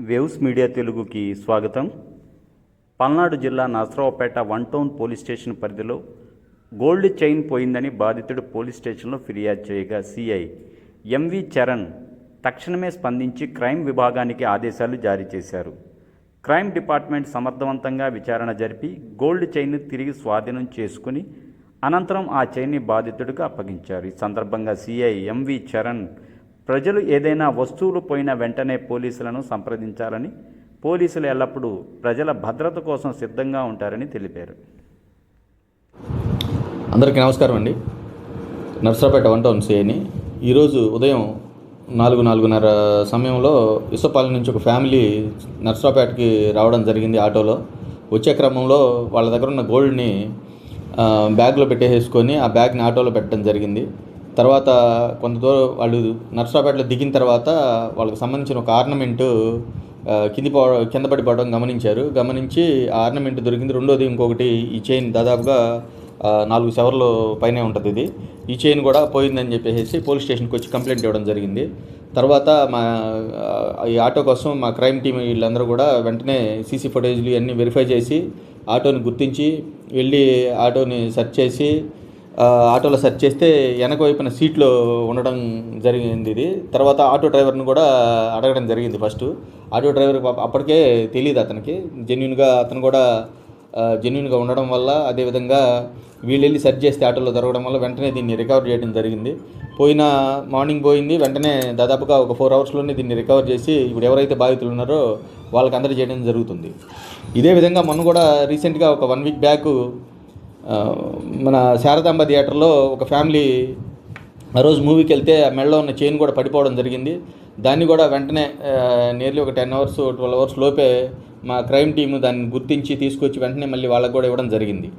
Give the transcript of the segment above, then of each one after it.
Waves media తెలుగుకి స్వాగతం. పల్నాడు జిల్లా Narasaraopet one town police station పరిధిలో గోల్డ్ చైన్ పోయిందని బాధితుడు పోలీస్ స్టేషన్లో ఫిర్యాదు చేయగా సిఐ ఎంవి చరణ్ తక్షణమే స్పందించి క్రైమ్ విభాగానికి ఆదేశాలు జారీ చేశారు. క్రైమ్ డిపార్ట్మెంట్ సమర్థవంతంగా విచారణ జరిపి గోల్డ్ చైన్ తిరిగి స్వాధీనం చేసుకుని అనంతరం ఆ చైన్ని బాధితుడికి అప్పగించారు. ఈ సందర్భంగా సిఐ ఎంవి చరణ్ ప్రజలు ఏదైనా వస్తువులు పోయిన వెంటనే పోలీసులను సంప్రదించాలని పోలీసులు ఎల్లప్పుడూ ప్రజల భద్రత కోసం సిద్ధంగా ఉంటారని తెలిపారు. అందరికీ నమస్కారం అండి. నర్సరాపేట వన్ టౌన్ సిఐని. ఈరోజు ఉదయం నాలుగు నాలుగున్నర సమయంలో ఇసుపాలెం నుంచి ఒక ఫ్యామిలీ నర్సరాపేటకి రావడం జరిగింది ఆటోలో. వచ్చే క్రమంలో వాళ్ళ దగ్గర ఉన్న గోల్డ్ని బ్యాగ్లో పెట్టేసుకొని ఆ బ్యాగ్ని ఆటోలో పెట్టడం జరిగింది. తర్వాత కొంత దూరం వాళ్ళు నర్సరాపేటలో దిగిన తర్వాత వాళ్ళకి సంబంధించిన ఒక ఆర్నమెంటు కింది పో కింద పడిపోవడం గమనించారు. గమనించి ఆ ఆర్నమెంట్ దొరికింది. రెండోది ఇంకొకటి ఈ చైన్ దాదాపుగా నాలుగు సెవర్లు పైనే ఉంటుంది ఇది. ఈ చైన్ కూడా పోయిందని చెప్పేసి పోలీస్ స్టేషన్కి వచ్చి కంప్లైంట్ ఇవ్వడం జరిగింది. తర్వాత మా ఈ ఆటో కోసం మా క్రైమ్ టీం వీళ్ళందరూ కూడా వెంటనే సీసీ ఫుటేజ్లు ఇవన్నీ వెరిఫై చేసి ఆటోని గుర్తించి వెళ్ళి ఆటోని సెర్చ్ చేసి ఆటోలో సెర్చ్ చేస్తే వెనక వైపున సీట్లో ఉండడం జరిగింది ఇది. తర్వాత ఆటో డ్రైవర్ని కూడా అడగడం జరిగింది ఫస్ట్. ఆటో డ్రైవర్ అప్పటికే తెలియదు అతనికి. జెన్యున్గా అతను కూడా జెన్యున్గా ఉండడం వల్ల అదేవిధంగా వీళ్ళు వెళ్ళి సెర్చ్ చేస్తే ఆటోలో దొరకడం వల్ల వెంటనే దీన్ని రికవర్ చేయడం జరిగింది. పోయిన మార్నింగ్ పోయింది. వెంటనే దాదాపుగా ఒక ఫోర్ అవర్స్లోనే దీన్ని రికవర్ చేసి ఇప్పుడు ఎవరైతే బాధితులు ఉన్నారో వాళ్ళకి అందరూ చేయడం జరుగుతుంది. ఇదే విధంగా మొన్న కూడా రీసెంట్గా ఒక వన్ వీక్ బ్యాక్ మన శారదాంబ థియేటర్లో ఒక ఫ్యామిలీ ఆ రోజు మూవీకి వెళ్తే ఆ మెడలో ఉన్న చైన్ కూడా పడిపోవడం జరిగింది. దాన్ని కూడా వెంటనే నియర్లీ ఒక టెన్ అవర్స్ ట్వెల్వ్ అవర్స్ లోపే మా క్రైమ్ టీము దాన్ని గుర్తించి తీసుకొచ్చి వెంటనే మళ్ళీ వాళ్ళకు కూడా ఇవ్వడం జరిగింది.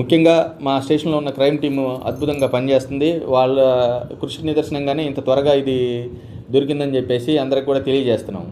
ముఖ్యంగా మా స్టేషన్లో ఉన్న క్రైమ్ టీము అద్భుతంగా పనిచేస్తుంది. వాళ్ళ కృషి నిదర్శనంగానే ఇంత త్వరగా ఇది దొరికిందని చెప్పేసి అందరికి కూడా తెలియజేస్తున్నాం